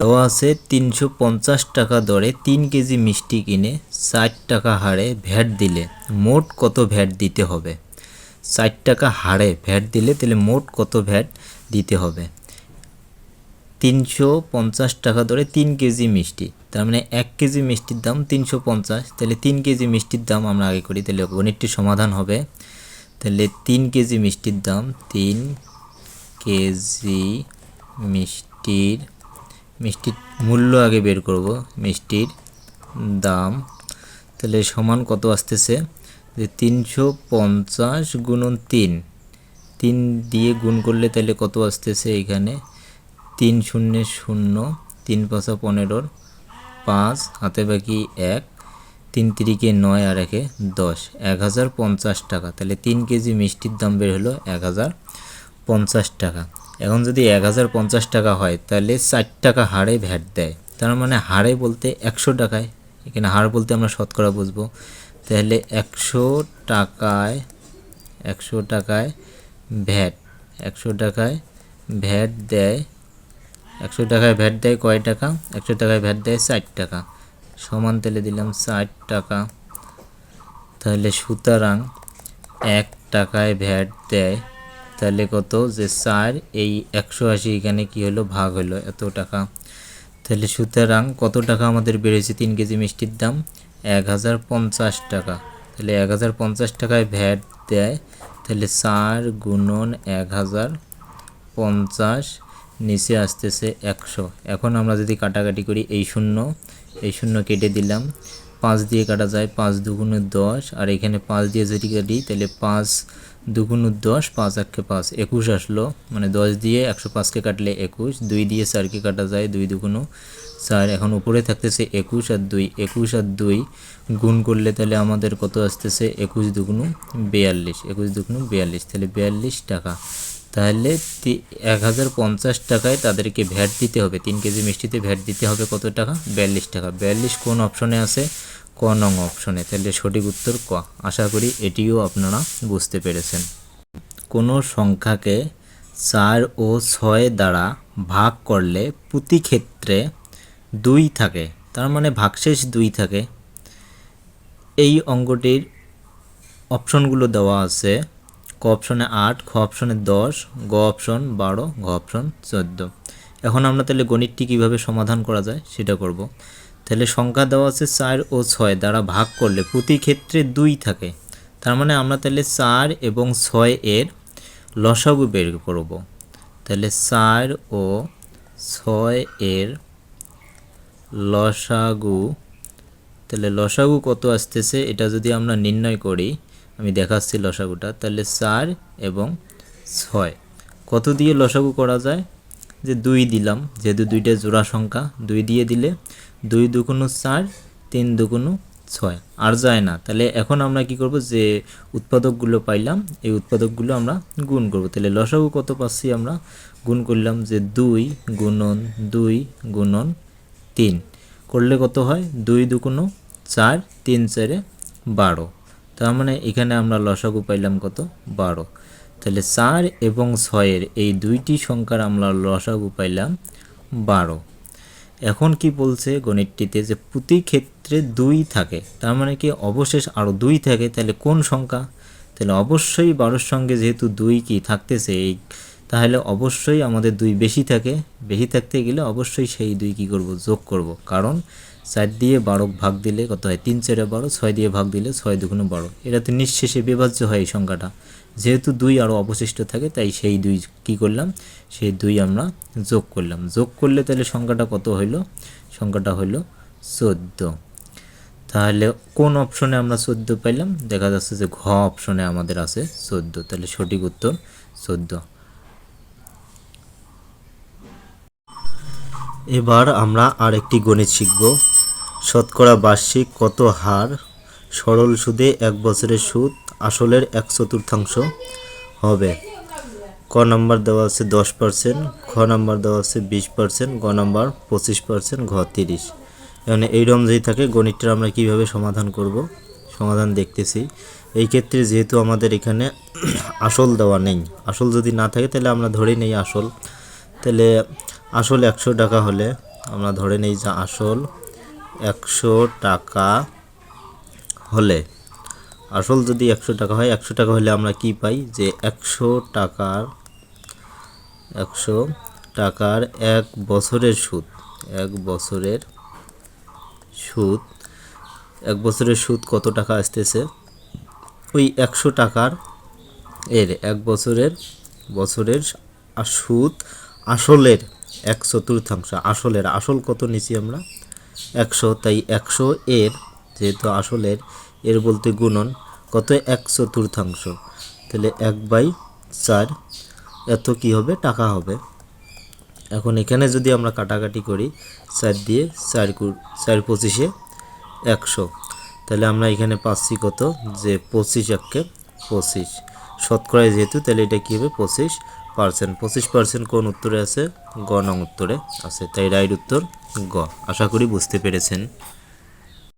দেওয়া আছে তিনশো পঞ্চাশ টাকা দরে তিন কেজি মিষ্টি কিনে ষাট টাকা হারে ভ্যাট দিলে মোট কত ভ্যাট দিতে হবে? ষাট টাকা হারে ভ্যাট দিলে তাহলে মোট কত ভ্যাট দিতে হবে? তিনশো পঞ্চাশ টাকা দরে তিন কেজি মিষ্টি, তার মানে এক কেজি মিষ্টির দাম তিনশো পঞ্চাশ, তাহলে তিন কেজি মিষ্টির দাম আমরা আগে করি, তাহলে গণিতটি সমাধান হবে। তাহলে তিন কেজি মিষ্টির দাম তিন কেজি মিষ্টির মিষ্টির মূল্য আগে বের করব, মিষ্টির দাম। তাহলে সমান কত আসতেছে? যে তিনশো পঞ্চাশ গুণন তিন। তিন দিয়ে গুণ করলে তাহলে কত আসতেছে এখানে? তিন শূন্য শূন্য, তিন পাঁচা পনেরোর পাঁচ, হাতে বাকি এক। তিন তিরিকে নয় আর একে দশ। এক হাজার পঞ্চাশ টাকা। তাহলে তিন কেজি মিষ্টির দাম বের হলো এক হাজার পঞ্চাশ টাকা। এখন যদি এক হাজার পঞ্চাশ টাকা হয়, তাহলে ষাট টাকা হারে ভ্যাট দেয়। তার মানে হারে বলতে একশো টাকায়। এখানে হার বলতে আমরা শতকরা বুঝব। তাহলে একশো টাকায় একশো টাকায় ভ্যাট, একশো টাকায় ভ্যাট দেয়, একশো টাকায় ভ্যাট দেয় কয় টাকা? একশো টাকায় ভ্যাট দেয় ষাট টাকা। সমান তেলে দিলাম ষাট টাকা। তাহলে সুতরাং এক টাকায় ভ্যাট দেয় তাহলে কত? যে চার, এই একশো আশি এখানে কি হলো? ভাগ হলো এত টাকা। তাহলে সুতরাং কত টাকা আমাদের বেড়েছে? তিন কেজি মিষ্টির দাম এক হাজার পঞ্চাশ টাকা। তাহলে এক হাজার পঞ্চাশ টাকায় ভ্যাট দেয়। তাহলে চার গুণন এক হাজার পঞ্চাশ, নিচে আসতেছে একশো। এখন আমরা যদি কাটাকাটি করি, এই শূন্য এই শূন্য কেটে দিলাম। পাঁচ দিয়ে কাটা যায় পাঁচ দুগুণে দশ, আর এখানে পাঁচ দিয়ে যদি কাটি তাহলে পাঁচ দুগুণ দশ, পাঁচ এককে পাঁচ, একুশ আসলো। মানে দশ দিয়ে একশো পাঁচকে কাটলে একুশ, দুই দিয়ে চারকে কাটা যায় দুই দুগুণ চার। এখন উপরে থাকতেছে একুশ আর দুই, একুশ আর দুই গুণ করলে তাহলে আমাদের কত আসতেছে? একুশ দুগুণ বিয়াল্লিশ, একুশ দুগুণ বিয়াল্লিশ, তাহলে বিয়াল্লিশ টাকা। তাহলে এক হাজার পঞ্চাশ টাকায় তাদেরকে ভ্যাট দিতে হবে। তিন কেজি মিষ্টিতে ভ্যাট দিতে হবে কত টাকা? বিয়াল্লিশ টাকা। বিয়াল্লিশ কোন অপশনে আছে? ক নং অপশনে তাহলে সঠিক উত্তর ক। আশা করি এটিও আপনারা বুঝতে পেরেছেন। কোনো সংখ্যাকে চার ও ছয় দ্বারা ভাগ করলে প্রতি ক্ষেত্রে দুই থাকে। তার মানে ভাগশেষ দুই থাকে। এই অঙ্গটির অপশনগুলো দেওয়া আছে। ক অপশনে আট, খ অপশনে দশ, গ অপশন বারো ঘ অপশন চোদ্দ। এখন আমরা তাহলে গণিতটি কীভাবে সমাধান করা যায় সেটা করব। তাহলে সংখ্যা দেওয়া আছে চার ও ছয় দ্বারা ভাগ করলে প্রতি ক্ষেত্রে দুই থাকে। তার মানে আমরা তাহলে চার এবং ছয় এর লসাগু বের করব। তাহলে চার ও ছয় এর লসাগু, তাহলে লসাগু কত আসতেছে এটা যদি আমরা নির্ণয় করি আমি দেখাচ্ছি লসাগুটা, তাহলে চার এবং ছয়। কত দিয়ে লসাগু করা যায়? যে দুই দিলাম, যেহেতু দুইটা জোড়া সংখ্যা, দুই দিয়ে দিলে দুই দুগুণ চার, তিন দুগুণ ছয়। আর যায় না। তাহলে এখন আমরা কি করব? যে উৎপাদকগুলো পাইলাম, এই উৎপাদকগুলো আমরা গুণ করব। তাহলে লসাগু কত পাচ্ছি আমরা? গুণ করলাম যে দুই গুণন দুই গুণন তিন। করলে কত হয়? দুই দুগুণ চার, তিন চারে বারো। তার মানে এখানে আমরা লসাগু পাইলাম কত? বারো। তাহলে চার এবং ছয়ের এই দুইটি সংখ্যার আমরা লসাগু পাইলাম বারো। এখন কি বলছে গণিতটিতে যে প্রতি ক্ষেত্রে দুই থাকে, তার মানে কি অবশেষ আরও দুই থাকে, তাহলে কোন সংখ্যা? তাহলে অবশ্যই বারোর সঙ্গে যেহেতু দুই কি থাকতেছে, এই তাহলে অবশ্যই আমাদের দুই বেশি থাকে। বেশি থাকতে গেলে অবশ্যই সেই দুই কি করব? যোগ করব। কারণ চার দিয়ে বারো ভাগ দিলে কত হয়? তিন চারে বারো, ছয় দিয়ে ভাগ দিলে ছয় দুগুণ বারো। এটা তো নিঃশেষে বিভাজ্য হয় এই সংখ্যাটা। যেহেতু দুই আরও অবশিষ্ট থাকে, তাই সেই দুই কি করলাম? সেই দুই আমরা যোগ করলাম। যোগ করলে তাহলে সংখ্যাটা কত হইল? সংখ্যাটা হইল চোদ্দ। তাহলে কোন অপশনে আমরা চোদ্দ পাইলাম? দেখা যাচ্ছে যে ঘ অপশনে আমাদের আছে চোদ্দ। তাহলে সঠিক উত্তর চোদ্দ। এবার আমরা আরেকটি গণিত শিখব। শতকরা বার্ষিক কত হার? সরল সুদে এক বছরের সুদ, আসলের এক চতুর্থাংশ হবে। ক নাম্বার দেওয়া আছে দশ পার্সেন্ট, খ নাম্বার দেওয়া আছে বিশ পার্সেন্ট, গ নাম্বার পঁচিশ পার্সেন্ট, ঘ তিরিশ। এখানে এইরকম যদি থাকে, গণিতটা আমরা কীভাবে সমাধান করব? সমাধান দেখতেছি। এই ক্ষেত্রে যেহেতু আমাদের এখানে আসল দেওয়া নেই, আসল যদি না থাকে তাহলে আমরা ধরে নেই আসল। তাহলে আসল একশো টাকা হলে আমরা ধরে নেই যে আসল একশো টাকা হলে। আসল যদি একশো টাকা হয়, একশো টাকা হলে আমরা কি পাই? যে একশো টাকার একশো টাকার এক বছরের সুদ, এক বছরের সুদ, এক বছরের সুদ কত টাকা আসতেছে? ওই একশো টাকার এর এক বছরের বছরের সুদ আসলের এক চতুর্থাংশ, আসলের, আসল কত নিছি আমরা? একশো, তাই একশো এর যেহেতু আসলের, এর বলতে গুণন কত? এক চতুর্থাংশ। তাহলে এক বাই চার, এত কি হবে? টাকা হবে। এখন এখানে যদি আমরা কাটাকাটি করি, চার দিয়ে চার চার পঁচিশে একশো। তাহলে আমরা এখানে পাচ্ছি কত? যে পঁচিশ এককে পঁচিশ। শতকরায় যেহেতু, তাহলে এটা কী হবে? পঁচিশ পার্সেন্ট, পঁচিশ পার্সেন্ট কোন উত্তরে আছে? গ নং উত্তরে আছে। তাই রাইট উত্তর গ। আশা করি বুঝতে পেরেছেন।